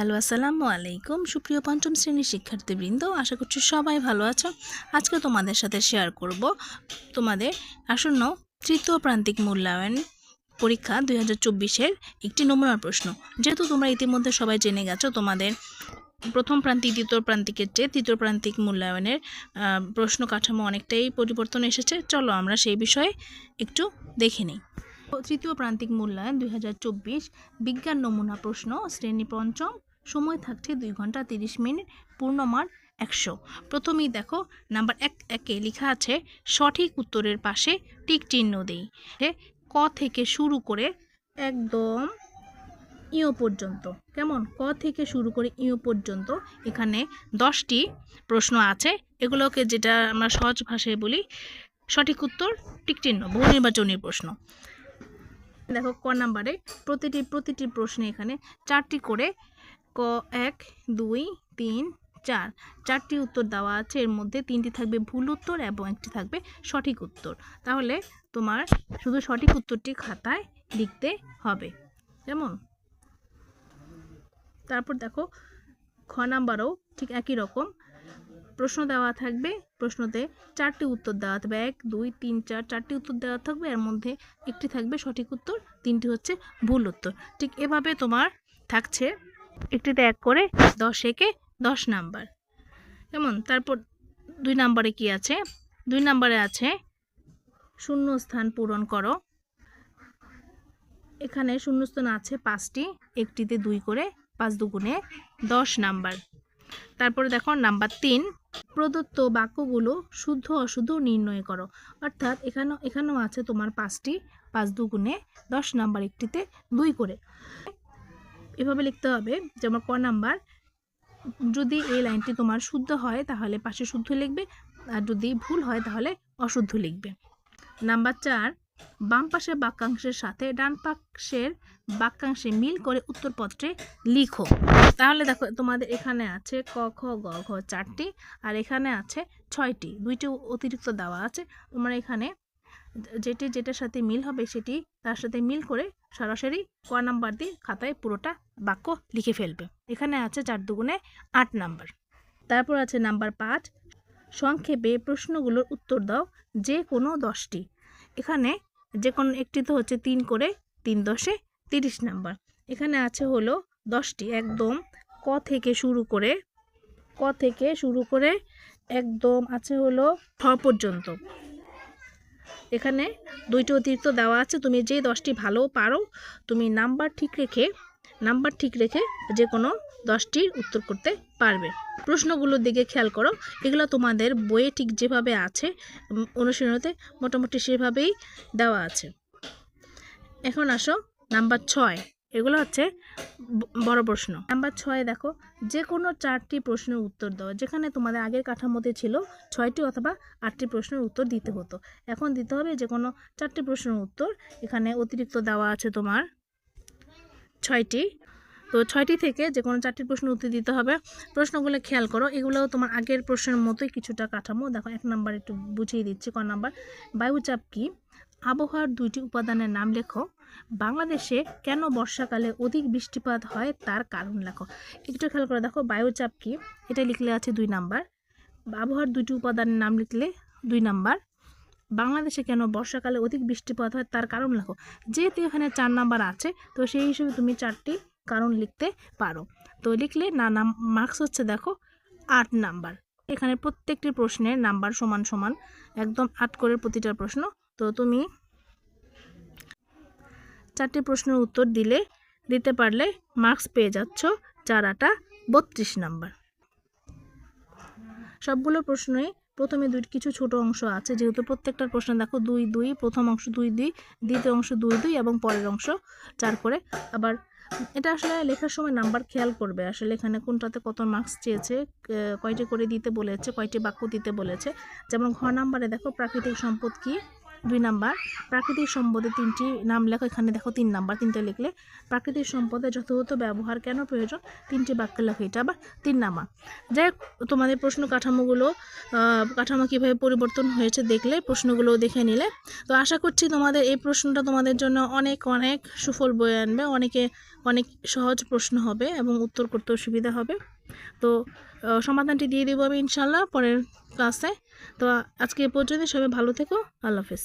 Hello, আসসালামু আলাইকুম। সুপ্রিয় পঞ্চম শ্রেণির শিক্ষার্থীবৃন্দ, আশা করছি সবাই ভালো আছো। আজকে তোমাদের সাথে শেয়ার করব তোমাদের আসন্ন তৃতীয় প্রান্তিক মূল্যায়ন পরীক্ষা দুই হাজার চব্বিশের একটি নমুনার প্রশ্ন। যেহেতু তোমরা ইতিমধ্যে সবাই জেনে গেছো, তোমাদের প্রথম প্রান্তিক, দ্বিতীয় প্রান্তিকের চেয়ে তৃতীয় প্রান্তিক মূল্যায়নের প্রশ্ন কাঠামো অনেকটাই পরিবর্তন এসেছে। চলো আমরা সেই বিষয়ে একটু দেখে নিই। তৃতীয় প্রান্তিক মূল্যায়ন দুই হাজার চব্বিশ, বিজ্ঞান নমুনা প্রশ্ন, শ্রেণি পঞ্চম, সময় থাকছে দুই ঘণ্টা তিরিশ মিনিট পূর্ণমান একশো। প্রথমেই দেখো, নাম্বার এক, একে লেখা আছে, সঠিক উত্তরের পাশে টিক চিহ্ন দেই। ক থেকে শুরু করে একদম ইও পর্যন্ত। কেমন? ক থেকে শুরু করে ইও পর্যন্ত। এখানে দশটি প্রশ্ন আছে। এগুলোকে যেটা আমরা সহজ ভাষায় বলি, সঠিক উত্তর, টিক চিহ্ন, বহু নির্বাচনী প্রশ্ন। দেখো ক নাম্বারে প্রতিটি প্রতিটি প্রশ্নে এখানে চারটি করে ক, এক, দুই, তিন, চার। চারটি উত্তর দেওয়া আছে, এর মধ্যে তিনটি থাকবে ভুল উত্তর এবং একটি থাকবে সঠিক উত্তর। তাহলে তোমার শুধু সঠিক উত্তরটি খাতায় লিখতে হবে। কেমন? তারপর দেখো খ নাম্বারও ঠিক একই রকম। প্রশ্ন দেওয়া থাকবে। প্রশ্নতে চারটি উত্তর দেওয়া থাকবে। এক, দুই, তিন, চার, চারটি উত্তর দেওয়া থাকবে। এর মধ্যে একটি থাকবে সঠিক উত্তর, তিনটি হচ্ছে ভুল উত্তর। ঠিক এভাবে তোমার থাকছে। একটিতে এক করে দশ একে দশ নাম্বার। কেমন? তারপর দুই নাম্বারে কি আছে? দুই নাম্বারে আছে শূন্য স্থান পূরণ করো। এখানে শূন্যস্থান আছে পাঁচটি, একটিতে দুই করে পাঁচ দুগুণে দশ নাম্বার। তারপরে দেখো নাম্বার তিন প্রদত্ত বাক্যগুলো শুদ্ধ অশুদ্ধ নির্ণয় করো। অর্থাৎ এখানে, এখানেও আছে তোমার পাঁচটি, পাঁচ দুগুণে দশ নাম্বার একটিতে দুই করে। এভাবে লিখতে হবে যেমন ক নাম্বার, যদি এই লাইনটি তোমার শুদ্ধ হয় তাহলে পাশে শুদ্ধ লিখবে, আর যদি ভুল হয় তাহলে অশুদ্ধ লিখবে। নাম্বার চার বাম পাশের বাক্যাংশের সাথে ডান পাশের বাক্যাংশে মিল করে উত্তরপত্রে লিখো। তাহলে দেখো, তোমাদের এখানে আছে ক, খ, গ, ঘ চারটি, আর এখানে আছে ছয়টি। দুইটি অতিরিক্ত দেওয়া আছে। তোমরা এখানে যেটি যেটার সাথে মিল হবে সেটি তার সাথে মিল করে সরাসরি ক নাম্বার দিয়ে খাতায় পুরোটা বাক্য লিখে ফেলবে। এখানে আছে চার দুগুণে আট নাম্বার। তারপর আছে নাম্বার পাঁচ। সংক্ষেপে প্রশ্নগুলোর উত্তর দাও যে কোনো দশটি। এখানে যে কোনো একটি তো হচ্ছে তিন করে তিন দশে তিরিশ নাম্বার। এখানে আছে হলো দশটি, একদম ক থেকে শুরু করে, ক থেকে শুরু করে একদম আছে হলো ঠ পর্যন্ত। এখানে দুইটি অতিরিক্ত দেওয়া আছে, তুমি যে দশটি ভালো পারো, তুমি নাম্বার ঠিক রেখে, নাম্বার ঠিক রেখে যে কোনো দশটির উত্তর করতে পারবে। প্রশ্নগুলোর দিকে খেয়াল করো। এগুলো তোমাদের বইয়ে ঠিক যেভাবে আছে অনুশীলনীতে মোটামুটি সেভাবেই দেওয়া আছে। এখন আসো নাম্বার ছয়। এগুলো হচ্ছে বড় প্রশ্ন। নাম্বার ছয় দেখো যে কোনো চারটি প্রশ্নের উত্তর দাও। যেখানে তোমাদের আগের কাঠামোতে ছিল ছয়টি অথবা আটটি প্রশ্নের উত্তর দিতে হতো। এখন দিতে হবে যে কোনো চারটি প্রশ্নের উত্তর। এখানে অতিরিক্ত দেওয়া আছে তোমার ছয়টি। তো ছয়টি থেকে যে কোনো চারটি প্রশ্ন উত্তর দিতে হবে। প্রশ্নগুলো খেয়াল করো এগুলোও তোমার আগের প্রশ্নের মতোই কিছুটা কাঠামো। দেখো, এক নাম্বার একটু বুঝিয়ে দিচ্ছি, ক নাম্বার? বায়ুচাপ কি? আবহাওয়ার দুইটি উপাদানের নাম লেখো। বাংলাদেশে কেন বর্ষাকালে অধিক বৃষ্টিপাত হয় তার কারণ লেখো। একটু খেয়াল করে দেখো, বায়ুচাপ কি? এটা লিখলে আছে দুই নাম্বার। আবহাওয়ার দুইটি উপাদানের নাম লিখলে দুই নাম্বার। বাংলাদেশে কেন বর্ষাকালে অধিক বৃষ্টিপাত হয় তার কারণ লেখো। যেহেতু এখানে চার নাম্বার আছে, তো সেই হিসেবে তুমি চারটি কারণ লিখতে পারো। তো লিখলে না নাম মার্কস হচ্ছে দেখো আট নাম্বার। এখানে প্রত্যেকটি প্রশ্নের নাম্বার সমান সমান, একদম আট করে প্রতিটা প্রশ্ন। তো তুমি চারটি প্রশ্নের উত্তর দিলে, দিতে পারলে মার্কস পেয়ে যাচ্ছ চার আটা বত্রিশ নাম্বার। সবগুলো প্রশ্নই প্রথমে দুই, কিছু ছোট অংশ আছে, যেহেতু প্রত্যেকটার প্রশ্ন দেখো দুই দুই, প্রথম অংশ দুই দুই, দ্বিতীয় অংশ দুই দুই এবং পরের অংশ চার করে। আবার এটা আসলে লেখার সময় নাম্বার খেয়াল করবে। আসলে এখানে কোনটাতে কত মার্কস চেয়েছে কয়টি করে দিতে বলেছে, কয়টি বাক্য দিতে বলেছে। যেমন ঘ নাম্বারে দেখো, প্রাকৃতিক সম্পদ কি? দুই নাম্বার, প্রাকৃতিক সম্পদে তিনটি নাম লেখো, এখানে দেখো তিন নাম্বার, তিনটে লিখলে। প্রাকৃতিক সম্পদের যথাযথ ব্যবহার কেন প্রয়োজন? তিনটি বাক্য লেখো এটা আবার। তিন নাম্বার, যাই তোমাদের প্রশ্ন কাঠামোগুলো কাঠামো কীভাবে পরিবর্তন হয়েছে দেখলে প্রশ্নগুলো দেখে নিলে। তো আশা করছি তোমাদের এই প্রশ্নটা তোমাদের জন্য অনেক অনেক সুফল বয়ে আনবে, অনেকে অনেক সহজ প্রশ্ন হবে এবং উত্তর করতেও সুবিধা হবে। তো সমাধানটি দিয়ে দেবো আমি ইনশাল্লাহ পরের ক্লাসে তো আজকে এ পর্যন্ত সবাই ভালো থেকো আল্লাহ হাফেজ।